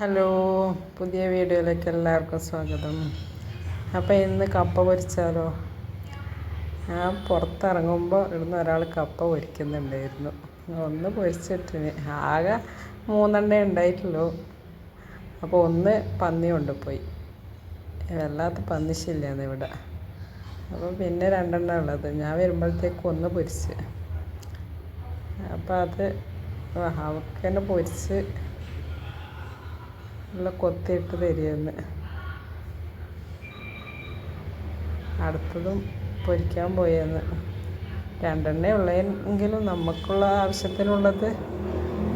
Hello പുതിയ വീഡിയോയിലേക്ക് എല്ലാവർക്കും സ്വാഗതം. അപ്പോൾ ഇന്ന് കപ്പ പൊരിച്ചാലോ? ഞാൻ പുറത്തിറങ്ങുമ്പോൾ ഇവിടുന്ന് ഒരാൾ കപ്പ പൊരിക്കുന്നുണ്ടായിരുന്നു. ഒന്ന് പൊരിച്ചിട്ടിന്. ആകെ മൂന്നെണ്ണേ ഉണ്ടായിട്ടുള്ളൂ. അപ്പോൾ ഒന്ന് പന്നി കൊണ്ടുപോയി. വല്ലാത്ത പന്നിശില്ലാന്ന് ഇവിടെ. അപ്പോൾ പിന്നെ രണ്ടെണ്ണം ഉള്ളത്. ഞാൻ വരുമ്പോഴത്തേക്ക് ഒന്ന് പൊരിച്ച്. അപ്പോൾ അത് അവക്കന്നെ പൊരിച്ച് നല്ല കൊത്തിയിട്ട് തരികയെന്ന് അടുത്തതും പൊരിക്കാൻ പോയെന്ന് രണ്ടെണ്ണേ ഉള്ളെങ്കിലും നമുക്കുള്ള ആവശ്യത്തിനുള്ളത്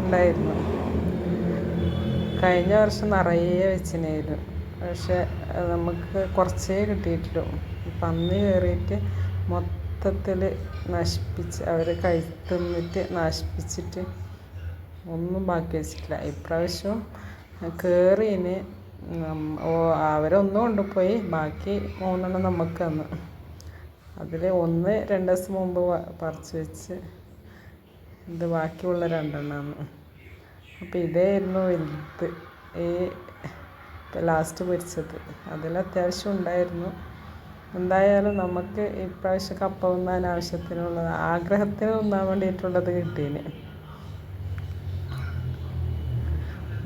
ഉണ്ടായിരുന്നു. കഴിഞ്ഞ വർഷം നിറയെ വെച്ചിനായിരുന്നു പക്ഷെ നമുക്ക് കുറച്ചേ കിട്ടിയിട്ടുള്ളൂ. പന്നി കയറിയിട്ട് മൊത്തത്തിൽ നശിപ്പിച്ച് അവർ തിന്നിട്ട് നശിപ്പിച്ചിട്ട് ഒന്നും ബാക്കി വെച്ചിട്ടില്ല. ഇപ്രാവശ്യം കയറിന് അവരൊന്നും കൊണ്ടുപോയി ബാക്കി മൂന്നെണ്ണം നമുക്ക് അതിൽ ഒന്ന് രണ്ട് ദിവസം മുമ്പ് പറിച്ച് വെച്ച് ഇത് ബാക്കിയുള്ള രണ്ടെണ്ണമാണ് അപ്പോൾ ഇതായിരുന്നു വലുത്. ഈ ലാസ്റ്റ് പൊരിച്ചത്. അതിൽ അത്യാവശ്യം ഉണ്ടായിരുന്നു. എന്തായാലും നമുക്ക് ഇപ്രാവശ്യം കപ്പ ഉണ്ണാൻ ആവശ്യത്തിനുള്ളത് ആഗ്രഹത്തിന് ഉണ്ണാൻ വേണ്ടിയിട്ടുള്ളത് കിട്ടീന്.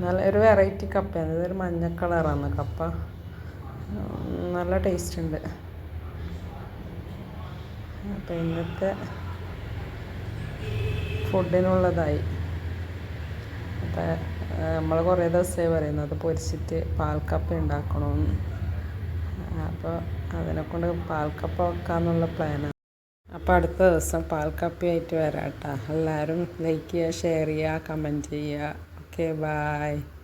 നല്ല ഒരു വെറൈറ്റി കപ്പയാണ് ഇതൊരു മഞ്ഞ കളറാണ് കപ്പ. നല്ല ടേസ്റ്റ് ഉണ്ട്. അപ്പം ഇന്നത്തെ ഫുഡിനുള്ളതായി അപ്പം നമ്മൾ കുറേ ദിവസമായി പറയുന്നത് പൊരിച്ചിട്ട് പാൽക്കപ്പ ഉണ്ടാക്കണമെന്ന് അപ്പോൾ അതിനെക്കൊണ്ട് പാൽക്കപ്പ വെക്കാമെന്നുള്ള പ്ലാനാണ് അപ്പോൾ അടുത്ത ദിവസം പാൽക്കപ്പയായിട്ട് വരാം കേട്ടോ എല്ലാവരും ലൈക്ക് ചെയ്യുക ഷെയർ ചെയ്യുക കമന്റ് ചെയ്യുക. Okay, bye.